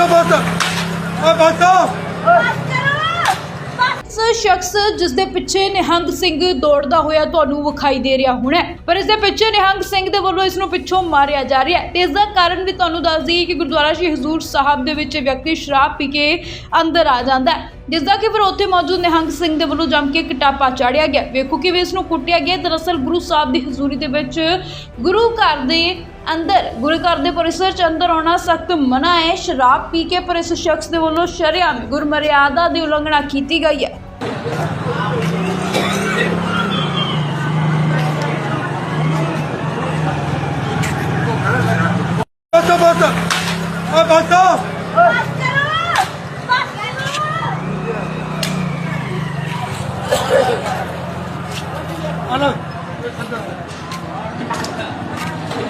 ਬਸ ਬਸ ਆ ਬਸ ਇਸ ਸ਼ਖਸ ਜਿਸ ਦੇ ਪਿੱਛੇ ਨਿਹੰਗ ਸਿੰਘ ਦੌੜਦਾ ਹੋਇਆ ਤੁਹਾਨੂੰ ਵਿਖਾਈ ਦੇ ਰਿਹਾ ਹੋਣਾ ਪਰ ਇਸ ਦੇ ਪਿੱਛੇ ਨਿਹੰਗ ਸਿੰਘ ਦੇ ਵੱਲੋਂ ਇਸ ਨੂੰ ਪਿੱਛੋਂ ਮਾਰਿਆ ਜਾ ਰਿਹਾ ਹੈ। ਤੇ ਇਸ ਦਾ ਕਾਰਨ ਵੀ ਤੁਹਾਨੂੰ ਦੱਸ ਦਈਏ ਕਿ ਗੁਰਦੁਆਰਾ ਸ਼੍ਰੀ ਹਜ਼ੂਰ ਸਾਹਿਬ ਦੇ ਵਿੱਚ ਵਿਅਕਤੀ ਸ਼ਰਾਬ ਪੀ ਕੇ ਅੰਦਰ ਆ ਜਾਂਦਾ ਹੈ। ਜਿਸ ਦਾ ਕਿ ਫਿਰ ਉੱਥੇ ਮੌਜੂਦ ਨਿਹੰਗ ਸਿੰਘ ਦੇ ਵੱਲੋਂ ਜੰਮ ਕੇ ਕਟਾਪਾ ਚਾੜਿਆ ਗਿਆ। ਵੇਖੋ ਕਿ ਵੀ ਇਸ ਨੂੰ ਕੁੱਟਿਆ ਗਿਆ। ਦਰਅਸਲ ਗੁਰੂ ਸਾਹਿਬ ਦੀ ਹਜ਼ੂਰੀ ਦੇ ਵਿੱਚ ਗੁਰੂ ਘਰ ਦੇ ਅੰਦਰ ਗੁਰੂ ਘਰ ਦੇ ਪਰਿਸਰ ਚ ਅੰਦਰ ਆਉਣਾ ਸਖਤ ਮਨਾ ਹੈ। ਸ਼ਰਾਬ ਪੀ ਕੇ ਪਰ ਇਸ ਸ਼ਖਸ ਦੇ ਵੱਲੋਂ ਸ਼ਰੇਆਮ ਗੁਰਮਰਿਆਦਾ ਦੀ ਉਲੰਘਣਾ ਕੀਤੀ ਗਈ ਹੈ। ਬਸ ਬਸ। ਆ ਬਸ। ਆ ਲੈ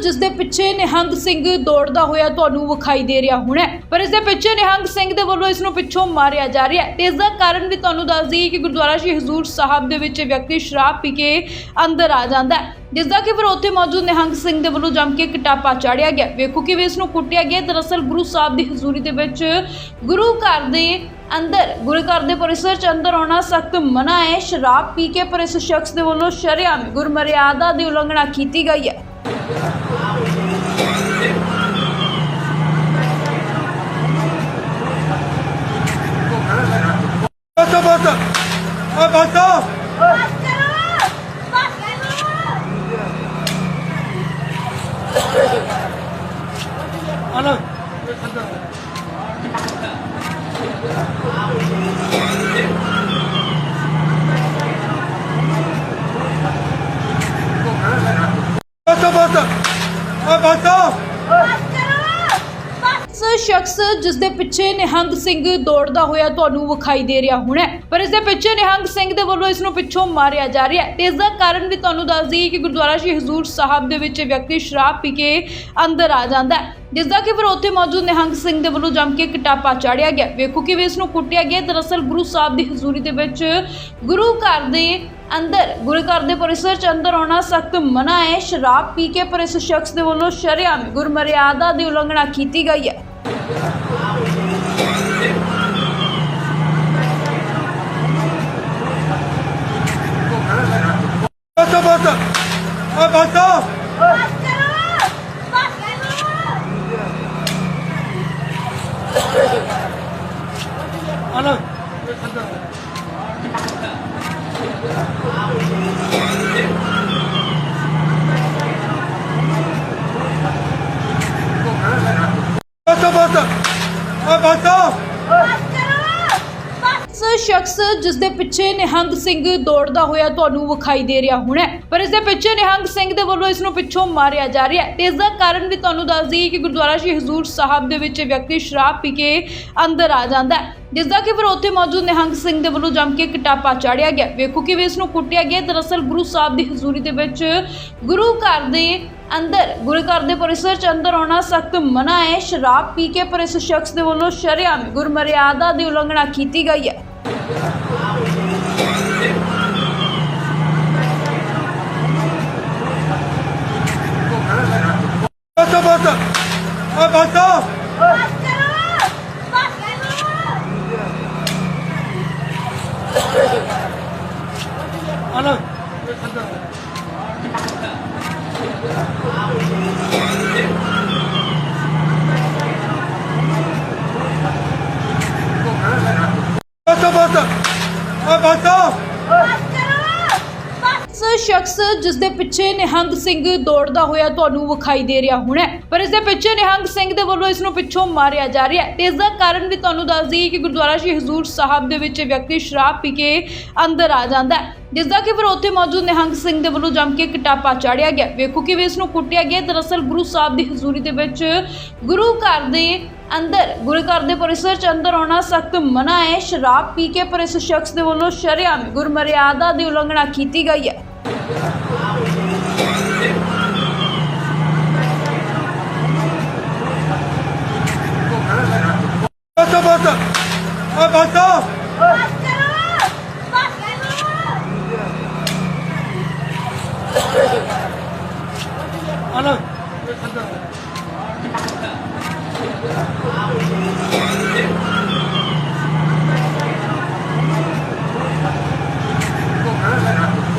ਜਿਸ ਦੇ ਪਿੱਛੇ ਨਿਹੰਗ ਸਿੰਘ ਦੌੜਦਾ ਹੋਇਆ ਤੁਹਾਨੂੰ ਵਿਖਾਈ ਦੇ ਰਿਹਾ ਹੋਣਾ ਹੈ। ਪਰ ਇਸ ਦੇ ਪਿੱਛੇ ਨਿਹੰਗ ਸਿੰਘ ਦੇ ਵੱਲੋਂ ਇਸ ਨੂੰ ਪਿੱਛੋਂ ਮਾਰਿਆ ਜਾ ਰਿਹਾ ਹੈ। ਤੇ ਇਸ ਦਾ ਕਾਰਨ ਵੀ ਤੁਹਾਨੂੰ ਦੱਸ ਦਈਏ ਕਿ ਗੁਰਦੁਆਰਾ ਸ਼੍ਰੀ ਹਜ਼ੂਰ ਸਾਹਿਬ ਦੇ ਵਿੱਚ ਵਿਅਕਤੀ ਸ਼ਰਾਬ ਪੀ ਕੇ ਅੰਦਰ ਆ ਜਾਂਦਾ ਹੈ। ਜਿਸ ਦਾ ਕਿ ਫਿਰ ਉੱਥੇ ਮੌਜੂਦ ਨਿਹੰਗ ਸਿੰਘ ਦੇ ਵੱਲੋਂ ਜੰਮ ਕੇ ਕਟਾਪਾ ਚਾੜਿਆ ਗਿਆ। ਵੇਖੋ ਕਿ ਵੀ ਇਸ ਨੂੰ ਕੁੱਟਿਆ ਗਿਆ। ਦਰਅਸਲ ਗੁਰੂ ਸਾਹਿਬ ਦੀ ਹਜ਼ੂਰੀ ਦੇ ਵਿੱਚ ਗੁਰੂ ਘਰ ਦੇ ਅੰਦਰ, ਗੁਰੂ ਘਰ ਦੇ ਪਰਿਸਰ ਚ ਅੰਦਰ ਆਉਣਾ ਸਖਤ ਮਨਾ ਹੈ। ਸ਼ਰਾਬ ਪੀ ਕੇ ਪਰ ਇਸ ਸ਼ਖਸ ਦੇ ਵੱਲੋਂ ਸ਼ਰੇਆਮ ਗੁਰਮਰਿਆਦਾ ਦੀ ਉਲੰਘਣਾ ਕੀਤੀ ਗਈ ਹੈ ਬਸ ਬਸ ਆ ਬਸ ਆ ਲੈ ਬਸ ਬਸ ਆ ਬਸ ਇਸ ਸ਼ਖਸ ਜਿਸ ਦੇ ਪਿੱਛੇ ਨਿਹੰਗ ਸਿੰਘ ਦੌੜਦਾ ਹੋਇਆ ਤੁਹਾਨੂੰ ਵਿਖਾਈ ਦੇ ਰਿਹਾ ਹੋਣਾ ਪਰ ਇਸ ਦੇ ਪਿੱਛੇ ਨਿਹੰਗ ਸਿੰਘ ਦੇ ਵੱਲੋਂ ਇਸ ਨੂੰ ਪਿੱਛੋਂ ਮਾਰਿਆ ਜਾ ਰਿਹਾ ਹੈ। ਤੇ ਇਸ ਦਾ ਕਾਰਨ ਵੀ ਤੁਹਾਨੂੰ ਦੱਸ ਦਈਏ ਕਿ ਗੁਰਦੁਆਰਾ ਸ਼੍ਰੀ ਹਜ਼ੂਰ ਸਾਹਿਬ ਦੇ ਵਿੱਚ ਵਿਅਕਤੀ ਸ਼ਰਾਬ ਪੀ ਕੇ ਅੰਦਰ ਆ ਜਾਂਦਾ ਹੈ। ਜਿਸ ਦਾ ਕਿ ਫਿਰ ਉੱਥੇ ਮੌਜੂਦ ਨਿਹੰਗ ਸਿੰਘ ਦੇ ਵੱਲੋਂ ਜੰਮ ਕੇ ਕਟਾਪਾ ਚਾੜਿਆ ਗਿਆ। ਵੇਖੋ ਕਿ ਵੀ ਇਸ ਨੂੰ ਕੁੱਟਿਆ ਗਿਆ। ਦਰਅਸਲ ਗੁਰੂ ਸਾਹਿਬ ਦੀ ਹਜ਼ੂਰੀ ਦੇ ਵਿੱਚ ਗੁਰੂ ਘਰ ਦੇ ਅੰਦਰ, ਗੁਰੂ ਘਰ ਦੇ ਪਰਿਸਰ ਚ ਅੰਦਰ ਆਉਣਾ ਸਖਤ ਮਨਾ ਹੈ। ਸ਼ਰਾਬ ਪੀ ਕੇ ਪਰ ਇਸ ਸ਼ਖਸ ਦੇ ਵੱਲੋਂ ਸ਼ਰੇਆਮ ਗੁਰਮਰਿਆਦਾ ਦੀ ਉਲੰਘਣਾ ਕੀਤੀ ਗਈ ਹੈ। ਬਸ ਬਸ ਆ ਬਸ ਆ ਲੈ ਬਸ ਬਸ ਆ ਬਸ ਇਸ ਸ਼ਖਸ ਜਿਸ ਦੇ ਪਿੱਛੇ ਨਿਹੰਗ ਸਿੰਘ ਦੌੜਦਾ ਹੋਇਆ ਤੁਹਾਨੂੰ ਵਿਖਾਈ ਦੇ ਰਿਹਾ ਹੋਣਾ ਪਰ ਇਸ ਦੇ ਪਿੱਛੇ ਨਿਹੰਗ ਸਿੰਘ ਦੇ ਵੱਲੋਂ ਇਸ ਨੂੰ ਪਿੱਛੋਂ ਮਾਰਿਆ ਜਾ ਰਿਹਾ ਹੈ। ਤੇ ਇਸ ਦਾ ਕਾਰਨ ਵੀ ਤੁਹਾਨੂੰ ਦੱਸ ਦਈਏ ਕਿ ਗੁਰਦੁਆਰਾ ਸ਼੍ਰੀ ਹਜ਼ੂਰ ਸਾਹਿਬ ਦੇ ਵਿੱਚ ਵਿਅਕਤੀ ਸ਼ਰਾਬ ਪੀ ਕੇ ਅੰਦਰ ਆ ਜਾਂਦਾ ਹੈ। ਜਿਸ ਦਾ ਕਿ ਫਿਰ ਉੱਥੇ ਮੌਜੂਦ ਨਿਹੰਗ ਸਿੰਘ ਦੇ ਵੱਲੋਂ ਜੰਮ ਕੇ ਕਟਾਪਾ ਚਾੜਿਆ ਗਿਆ। ਵੇਖੋ ਕਿ ਵੀ ਇਸ ਨੂੰ ਕੁੱਟਿਆ ਗਿਆ। ਦਰਅਸਲ ਗੁਰੂ ਸਾਹਿਬ ਦੀ ਹਜ਼ੂਰੀ ਦੇ ਵਿੱਚ ਗੁਰੂ ਘਰ ਦੇ ਅੰਦਰ, ਗੁਰੂ ਘਰ ਦੇ ਪਰਿਸਰ ਚ ਅੰਦਰ ਆਉਣਾ ਸਖਤ ਮਨਾ ਹੈ। ਸ਼ਰਾਬ ਪੀ ਕੇ ਪਰ ਇਸ ਸ਼ਖਸ ਦੇ ਵੱਲੋਂ ਸ਼ਰੇਆਮ ਗੁਰਮਰਿਆਦਾ ਦੀ ਉਲੰਘਣਾ ਕੀਤੀ ਗਈ ਹੈ। ਬਸ ਬਸ ਆ ਬਸ ਆ ਲੈ ਬਸ ਬਸ ਆ ਬਸ ਇਸ ਸ਼ਖਸ ਜਿਸ ਦੇ ਪਿੱਛੇ ਨਿਹੰਗ ਸਿੰਘ ਦੌੜਦਾ ਹੋਇਆ ਤੁਹਾਨੂੰ ਵਿਖਾਈ ਦੇ ਰਿਹਾ ਹੋਣਾ ਹੈ। ਪਰ ਇਸ ਦੇ ਪਿੱਛੇ ਨਿਹੰਗ ਸਿੰਘ ਦੇ ਵੱਲੋਂ ਇਸ ਨੂੰ ਪਿੱਛੋਂ ਮਾਰਿਆ ਜਾ ਰਿਹਾ ਹੈ। ਤੇ ਇਸ ਦਾ ਕਾਰਨ ਵੀ ਤੁਹਾਨੂੰ ਦੱਸ ਦਈਏ ਕਿ ਗੁਰਦੁਆਰਾ ਸ਼੍ਰੀ ਹਜ਼ੂਰ ਸਾਹਿਬ ਦੇ ਵਿੱਚ ਵਿਅਕਤੀ ਸ਼ਰਾਬ ਪੀ ਕੇ ਅੰਦਰ ਆ ਜਾਂਦਾ ਹੈ। ਜਿਸ ਦਾ ਕਿ ਫਿਰ ਉੱਥੇ ਮੌਜੂਦ ਨਿਹੰਗ ਸਿੰਘ ਦੇ ਵੱਲੋਂ ਜੰਮ ਕੇ ਕਟਾਪਾ ਚਾੜਿਆ ਗਿਆ। ਵੇਖੋ ਕਿ ਵੀ ਇਸ ਨੂੰ ਕੁੱਟਿਆ ਗਿਆ। ਦਰਅਸਲ ਗੁਰੂ ਸਾਹਿਬ ਦੀ ਹਜ਼ੂਰੀ ਦੇ ਵਿੱਚ ਗੁਰੂ ਘਰ ਦੇ ਅੰਦਰ, ਗੁਰੂ ਘਰ ਦੇ ਪਰਿਸਰ ਚ ਅੰਦਰ ਆਉਣਾ ਸਖਤ ਮਨਾ ਹੈ। ਸ਼ਰਾਬ ਪੀ ਕੇ ਪਰ ਇਸ ਸ਼ਖਸ ਦੇ ਵੱਲੋਂ ਸ਼ਰੇਆਮ ਗੁਰਮਰਿਆਦਾ ਦੀ ਉਲੰਘਣਾ ਕੀਤੀ ਗਈ ਹੈ। ਬਸ ਬਸ ਓ ਬਸ ਬਸ